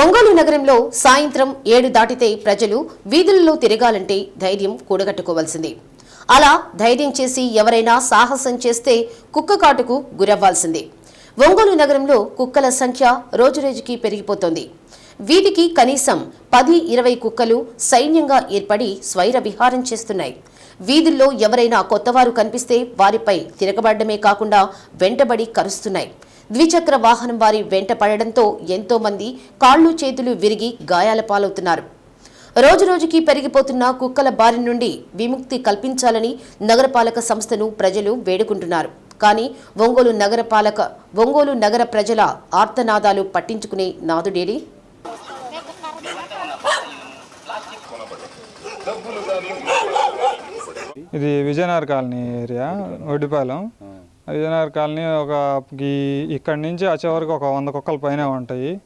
ఒంగోలు నగరంలో సాయంత్రం ఏడు దాటితే ప్రజలు వీధులలో తిరగాలంటే ధైర్యం కూడగట్టుకోవాల్సిందే. అలా ధైర్యం చేసి ఎవరైనా సాహసం చేస్తే కుక్క కాటుకు గురవ్వాల్సిందే. ఒంగోలు నగరంలో కుక్కల సంఖ్య రోజురోజుకి పెరిగిపోతోంది. వీధికి కనీసం పది ఇరవై కుక్కలు సైన్యంగా ఏర్పడి స్వైర విహారం చేస్తున్నాయి. వీధుల్లో ఎవరైనా కొత్తవారు కనిపిస్తే వారిపై తిరగబడమే కాకుండా వెంటబడి కరుస్తున్నాయి. ద్విచక్ర వాహనం వారి వెంట పడడంతో ఎంతో మంది కాళ్ళు చేతులు విరిగి గాయాల పాలవుతున్నారు. రోజురోజుకి పెరిగిపోతున్న కుక్కల బారి నుండి విముక్తి కల్పించాలని నగరపాలక సంస్థను ప్రజలు వేడుకుంటున్నారు. కానీ ఒంగోలు నగరపాలక ఒంగోలు నగర ప్రజల ఆర్తనాదాలు పట్టించుకునే నాదుడేడి ఇది Vijayanagar colony area Oddipalem. Vijayanagar colony ఒక ఈ- ఇక్కడి నుంచి వచ్చే వరకు ఒక వంద కుక్కల పైన ఉంటాయి.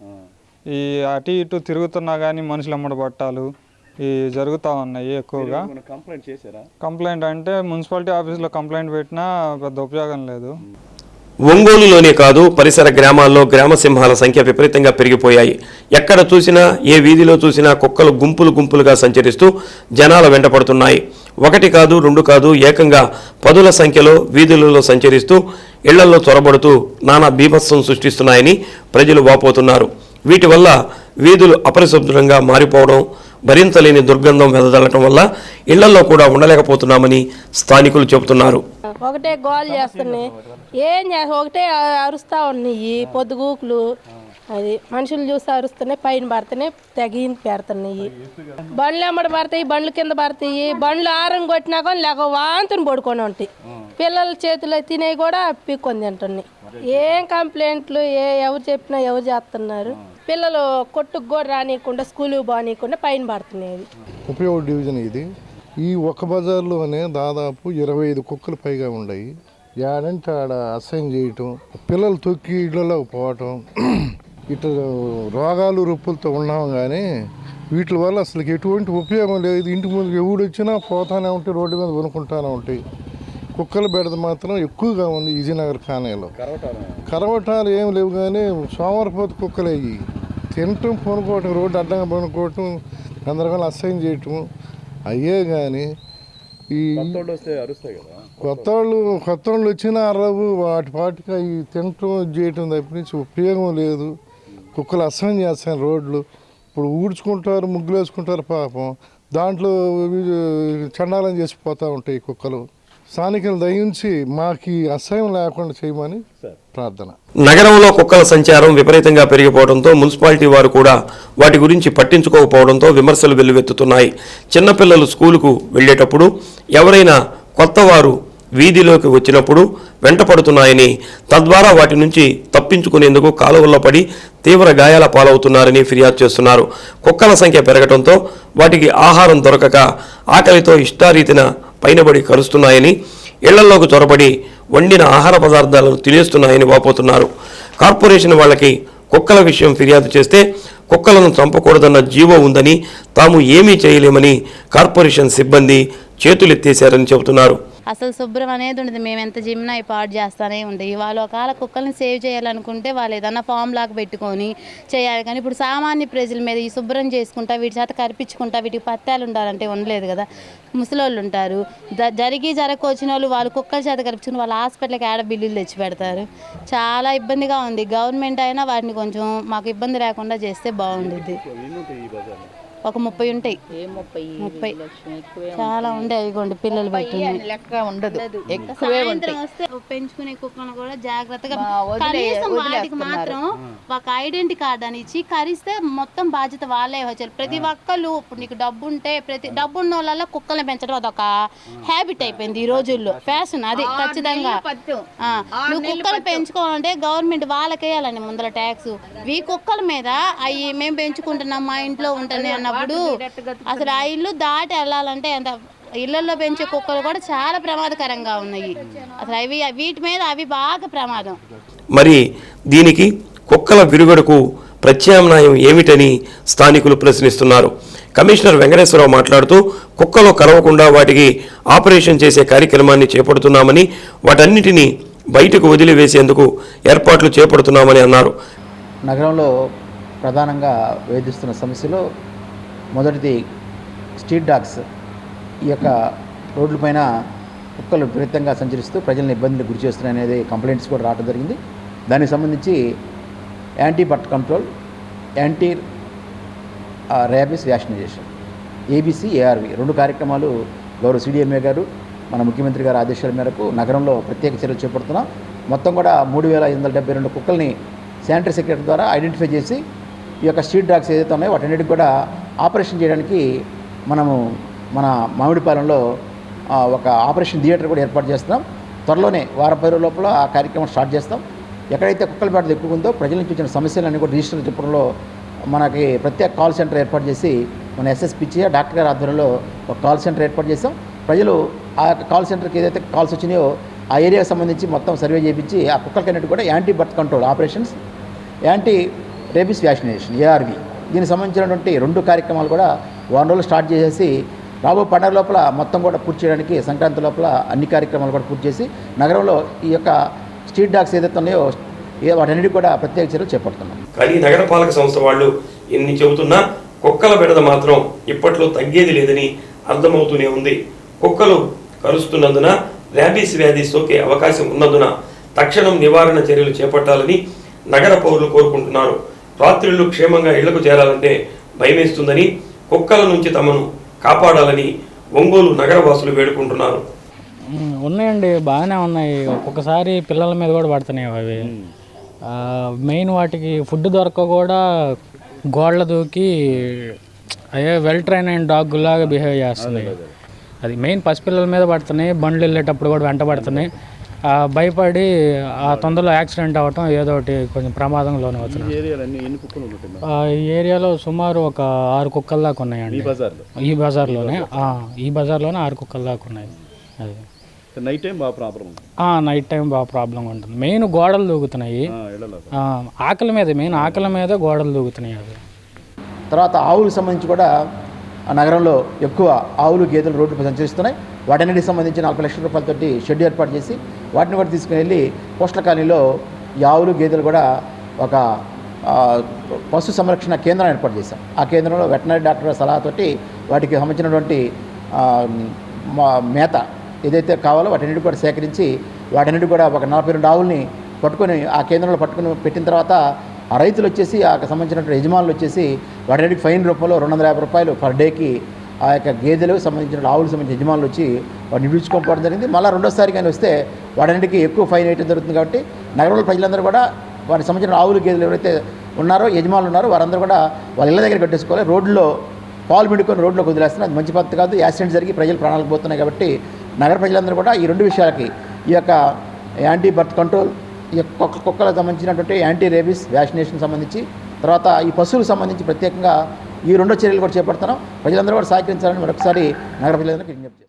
ఈ అటు ఇటు తిరుగుతున్నా కానీ మనుషులు అమ్మడి పట్టాలు. ఈ జరుగుతూ ఉన్నాయి ఎక్కువగా. కంప్లైంట్ చేశారా? కంప్లైంట్ అంటే మున్సిపాలిటీ ఆఫీస్లో కంప్లైంట్ పెట్టినా పెద్ద ఉపయోగం లేదు. ఒంగోలులోనే కాదు పరిసర గ్రామాల్లో గ్రామ సింహాల సంఖ్య విపరీతంగా పెరిగిపోయాయి. ఎక్కడ చూసినా ఏ వీధిలో చూసినా కుక్కలు గుంపులు గుంపులుగా సంచరిస్తూ జనాల వెంటపడుతున్నాయి ఒకటి కాదు రెండు కాదు ఏకంగా పదుల సంఖ్యలో వీధులలో సంచరిస్తూ ఇళ్ళలో చొరబడుతూ నానా బీభత్సం సృష్టిస్తున్నాయని ప్రజలు వాపోతున్నారు. వీటి వల్ల వీధులు అపరిశుభ్రంగా మారిపోవడం భరించలేని దుర్గంధం వెదజల్లటం వల్ల ఇళ్ళలో కూడా ఉండలేకపోతున్నామని స్థానికులు చెబుతున్నారు. ఒకటే గోల్ చేస్తున్నాయి. ఏం ఒకటే అరుస్తా ఉన్నాయి పొద్దుగూకులు. అది మనుషులు చూసి అరుస్తున్నాయి పైన పడుతున్నాయి తెగింది పెడుతున్నాయి బండ్లు ఎమ్మడి పడతాయి బండ్లు కింద పడతాయి. బండ్లు ఆరం కొట్టినా కానీ లేక వాంతుని పడుకొని ఉంటాయి. పిల్లల చేతిలో తినేవి కూడా పీక్కొని తింటున్నాయి. ఏం కంప్లైంట్లు ఏ ఎవరు చెప్పినా ఎవరు చేస్తున్నారు. పిల్లలు కొట్టుకు కూడా రానియకుండా స్కూలు బానియకుండా పైన పడుతున్నాయి ఉపయోగ డివిజన్ ఇది. ఈ ఒక్క బజార్లోనే దాదాపు ఇరవై ఐదు కుక్కలు పైగా ఉన్నాయి ఏడంటే ఆడ అసైన్ చేయటం పిల్లలు తొక్కి ఇళ్ళలోకి పోవటం ఇటు రోగాలు రొప్పులతో ఉన్నాం కానీ వీటి వల్ల అసలు ఎటువంటి ఉపయోగం లేదు. ఇంటి ముందు ఎవడు వచ్చినా పోతానే ఉంటాయి రోడ్డు మీద కొనుక్కుంటానే ఉంటాయి. కుక్కల బెడద మాత్రం ఎక్కువగా ఉంది విజయనగర్ కాలనీలో. కరవటాలు. ఏం లేవు కానీ సోమరపోతు కుక్కలు అయ్యి తినటం పనుకోవటం రోడ్డు అడ్డంగా పనుకోవటం అందరికీ అసహ్యం చేయటం అయ్యే కానీ ఈ కొత్త వాళ్ళు కొత్త వాళ్ళు వచ్చినా అరవు వాటి పాటికి అవి తినటం చేయటం తప్పించి ఉపయోగం లేదు. కుక్కలు అసహ్యం చేస్తాయి రోడ్లు. ఇప్పుడు ఊడ్చుకుంటారు ముగ్గులు వేసుకుంటారు పాపం. దాంట్లో చండాలం చేసిపోతూ ఉంటాయి కుక్కలు. స్థానికులు దయించి మాకు అసహ్యం లేకుండా చేయమని ప్రార్థన. నగరంలో కుక్కల సంచారం విపరీతంగా పెరిగిపోవడంతో మున్సిపాలిటీ వారు కూడా వాటి గురించి పట్టించుకోకపోవడంతో విమర్శలు వెల్లువెత్తుతున్నాయి. చిన్నపిల్లలు స్కూలుకు వెళ్ళేటప్పుడు ఎవరైనా కొత్త వారు వీధిలోకి వచ్చినప్పుడు వెంటపడుతున్నాయని తద్వారా వాటి నుంచి తప్పించుకునేందుకు కాలువల్లో పడి తీవ్ర గాయాల పాలవుతున్నారని ఫిర్యాదు చేస్తున్నారు. కుక్కల సంఖ్య పెరగడంతో వాటికి ఆహారం దొరకక ఆకలితో ఇష్టారీతిన పైనబడి కరుస్తున్నాయని ఇళ్ళలోకి చొరబడి వండిన ఆహార పదార్థాలను తినేస్తున్నాయని వాపోతున్నారు. కార్పొరేషన్ వాళ్ళకి కుక్కల విషయం ఫిర్యాదు చేస్తే కుక్కలను చంపకూడదన్న జీవో ఉందని తాము ఏమీ చేయలేమని కార్పొరేషన్ సిబ్బంది చేతులెత్తేశారని చెబుతున్నారు. అసలు శుభ్రం అనేది ఉండదు. మేము ఎంత జిమ్నా అయి పాడు చేస్తూనే ఉంటాయి. వాళ్ళు ఒకవేళ కుక్కల్ని సేవ్ చేయాలనుకుంటే వాళ్ళు ఏదన్నా ఫామ్ లాగా పెట్టుకొని చేయాలి. కానీ ఇప్పుడు సామాన్య ప్రజల మీద ఈ శుభ్రం చేసుకుంటా వీటి చేత కరిపించుకుంటా వీటికి పత్తాలు ఉండాలంటే ఉండలేదు కదా. ముసలోళ్ళు ఉంటారు. ద- జరిగి జరగకొచ్చిన వాళ్ళు వాళ్ళు కుక్కల చేత కరిపించుకుని వాళ్ళ హాస్పిటల్కి ఆడ బిల్లులు తెచ్చి పెడతారు. చాలా ఇబ్బందిగా ఉంది. గవర్నమెంట్ అయినా వాటిని కొంచెం మాకు ఇబ్బంది లేకుండా చేస్తే బాగుంటుంది ఒక ముప్పై ఉంటాయి. ముప్పై? చాలా ఉంటాయి ఇగోండి పిల్లలు పెట్టున్నాయి లెక్క ఉండదు. ఎక్కువే పెంచుకునే కుక్కను కూడా జాగ్రత్తగా కనీసం వాటికి మాత్రం ఒక ఐడెంటి కార్డ్ అని ఇచ్చి కరిస్తే మొత్తం బాధ్యత వాళ్ళే వచ్చారు. ప్రతి ఒక్కళ్ళు ఇప్పుడు నీకు డబ్బు ఉంటే ప్రతి డబ్బు ఉన్న వాళ్ళ కుక్కల్ని పెంచడం అదొక హ్యాబిట్ అయిపోయింది ఈ రోజుల్లో. ఫ్యాషన్ అది ఖచ్చితంగా. నువ్వు కుక్కలు పెంచుకోవాలంటే గవర్నమెంట్ వాళ్ళకేయాలండి ముందర ట్యాక్స్ ఈ కుక్కల మీద అవి మేము పెంచుకుంటున్నాం మా ఇంట్లో ఉంటుంది అన్నప్పుడు అసలు ఆ ఇల్లు దాటి వెళ్ళాలంటే ఎంత ఇళ్ళలో పెంచే కుక్కలు కూడా చాలా ప్రమాదకరంగా ఉన్నాయి. అసలు అవి వీటి మీద అవి బాగా ప్రమాదం. మరి దీనికి కుక్కల విరుగుడుకు ప్రత్యామ్నాయం ఏమిటని స్థానికులు ప్రశ్నిస్తున్నారు. కమిషనర్ వెంకటేశ్వరరావు మాట్లాడుతూ కుక్కలు కరవకుండా వాటికి ఆపరేషన్ చేసే కార్యక్రమాన్ని చేపడుతున్నామని వాటన్నిటినీ బయటకు వదిలివేసేందుకు ఏర్పాట్లు చేపడుతున్నామని అన్నారు. నగరంలో ప్రధానంగా వేధిస్తున్న సమస్యలో మొదటిది స్ట్రీట్ డాగ్స్ ఈ యొక్క రోడ్లపైన కుక్కలు విపరీతంగా సంచరిస్తూ ప్రజలను ఇబ్బందులు గురి చేస్తున్నాయి అనేది కంప్లైంట్స్ కూడా రావడం జరిగింది. దానికి సంబంధించి anti birth control anti rabies vaccination ABC ARV రెండు కార్యక్రమాలు గౌరవ సిడిఎంఏ గారు మన ముఖ్యమంత్రి గారి ఆదేశాల మేరకు నగరంలో ప్రత్యేక చర్యలు చేపడుతున్నాం. మొత్తం కూడా మూడు వేల ఐదు వందల డెబ్బై రెండు కుక్కల్ని శానిటరీ సెక్రటరీ ద్వారా ఐడెంటిఫై చేసి ఈ యొక్క స్ట్రీట్ డాగ్స్ ఏదైతే ఉన్నాయో వాటన్నిటికి కూడా ఆపరేషన్ చేయడానికి మనము మన మామిడిపాలెంలో ఒక ఆపరేషన్ థియేటర్ కూడా ఏర్పాటు చేస్తున్నాం. త్వరలోనే వారం పది లోపల ఆ కార్యక్రమం స్టార్ట్ చేస్తాం. ఎక్కడైతే కుక్కల బ్యాట ఎక్కువ ఉందో ప్రజల నుంచి వచ్చిన సమస్యలన్నీ కూడా రిజిస్టర్ చెప్పడంలో మనకి ప్రత్యేక కాల్ సెంటర్ ఏర్పాటు చేసి మన ఎస్ఎస్పిచ్చి డాక్టర్ గారి ఆధ్వర్యంలో ఒక కాల్ సెంటర్ ఏర్పాటు చేస్తాం ప్రజలు ఆ యొక్క కాల్ సెంటర్కి ఏదైతే కాల్స్ వచ్చినాయో ఆ ఏరియాకి సంబంధించి మొత్తం సర్వే చేయించి ఆ కుక్కలకన్నిటి కూడా anti birth control operations anti rabies vaccination ARV దీనికి సంబంధించినటువంటి రెండు కార్యక్రమాలు కూడా వారం రోజులు స్టార్ట్ చేసేసి రాబో పండుగ లోపల మొత్తం కూడా పూర్తి చేయడానికి సంక్రాంతి లోపల అన్ని కార్యక్రమాలు కూడా పూర్తి చేసి నగరంలో ఈ యొక్క స్ట్రీట్ డాగ్స్ ఏదైతే ఉన్నాయో వాటన్నిటి కూడా ప్రత్యేక చర్యలు చేపడుతున్నాం. కానీ నగరపాలక సంస్థ వాళ్ళు ఎన్ని చెబుతున్నా కుక్కల బెడద మాత్రం ఇప్పట్లో తగ్గేది లేదని అర్థమవుతూనే ఉంది. కుక్కలు కరుస్తున్నందున ర్యాబీస్ వ్యాధి సోకే అవకాశం ఉన్నందున తక్షణం నివారణ చర్యలు చేపట్టాలని నగర పౌరులు కోరుకుంటున్నారు. రాత్రిళ్ళు క్షేమంగా ఇళ్ళకు చేరాలంటే భయమేస్తుందని కుక్కల నుంచి తమను కాపాడాలని ఒంగోలు నగరవాసులు వేడుకుంటున్నారు. ఉన్నాయండి బాగానే ఉన్నాయి. ఒక్కొక్కసారి పిల్లల మీద కూడా పడుతున్నాయి అవి. ఆ, మెయిన్ వాటికి ఫుడ్ దొరక కూడా గోడల దూకి అయ్యే వెల్ ట్రైన్ అయిన డాగ్ లాగా బిహేవ్ చేస్తున్నాయి అది మెయిన్ పసిపిల్లల మీద పడుతున్నాయి బండ్లు వెళ్ళేటప్పుడు కూడా వెంట పడుతున్నాయి. భయపడి ఆ తొందరలో యాక్సిడెంట్ అవ్వటం ఏదో ఒకటి కొంచెం ఉంటున్నాయి ఆ, ఈ ఏరియాలో సుమారు ఒక ఆరు కుక్కల దాకా ఉన్నాయండి. బజార్లో? ఈ బజార్లోనే ఆ, ఈ బజార్లోనే ఆరు కుక్కల దాకా ఉన్నాయి. అది. నైట్ టైం బాగా ప్రాబ్లం నైట్ టైం బాగా ప్రాబ్లం ఉంటుంది. మెయిన్ గోడలు దూకుతున్నాయి ఆకలి మీద మెయిన్ ఆకలి మీద గోడలు దూకుతున్నాయి అవి. తర్వాత ఆవులకు సంబంధించి కూడా ఆ నగరంలో ఎక్కువ ఆవులు గేదెలు రోడ్డుపై సంచరిస్తున్నాయి వాటన్నిటికి సంబంధించి నలభై లక్షల రూపాయలతోటి షెడ్ ఏర్పాటు చేసి వాటిని కూడా తీసుకుని వెళ్ళి పోస్టల్ కాలనీలో ఆవులు గేదెలు కూడా ఒక పశు సంరక్షణ కేంద్రం ఏర్పాటు చేశాం. ఆ కేంద్రంలో వెటనరీ డాక్టర్ సలహాతోటి వాటికి సంబంధించినటువంటి మా- మేత ఏదైతే కావాలో వాటన్నిటి కూడా సేకరించి వాటన్నిటి కూడా ఒక నలభై రెండు ఆవుల్ని పట్టుకొని ఆ కేంద్రంలో పట్టుకొని పెట్టిన తర్వాత ఆ రైతులు వచ్చేసి ఆ సంబంధించినటువంటి యజమానులు వచ్చేసి వాటన్నిటికి ఫైన్ రూపంలో రెండు వందల యాభై రూపాయలు పర్ డేకి ఆ యొక్క గేదెలకు సంబంధించిన ఆవులకు సంబంధించిన యజమానులు వచ్చి వాడిని విడుచుకోకపోవడం జరిగింది. మళ్ళీ రెండోసారి కానీ వస్తే వాడన్నిటికీ ఎక్కువ ఫైన్ వేయడం జరుగుతుంది కాబట్టి నగరంలో ప్రజలందరూ కూడా వారికి సంబంధించిన ఆవులు గేదెలు ఎవరైతే ఉన్నారో యజమానులు ఉన్నారో వారందరూ కూడా వాళ్ళ ఇళ్ళ దగ్గర కట్టేసుకోవాలి. రోడ్లో పాలు పిండుకొని రోడ్లోకి వదిలేస్తున్నారు. అది మంచి పద్ధతి కాదు. యాక్సిడెంట్ జరిగి ప్రజలు ప్రాణాలకు పోతున్నాయి కాబట్టి నగర ప్రజలందరూ కూడా ఈ రెండు విషయాలకి ఈ యొక్క యాంటీ బర్త్ కంట్రోల్ ఈ యొక్క కుక్క కుక్కలకు సంబంధించినటువంటి యాంటీ రేబీస్ వ్యాక్సినేషన్ సంబంధించి తర్వాత ఈ పశువులకు సంబంధించి ప్రత్యేకంగా ఈ రెండో చర్యలు కూడా చేపడుతున్నాం ప్రజలందరూ కూడా సహకరించాలని మరొకసారి నగర ప్రజలందరికీ విజ్ఞప్తి చేస్తాం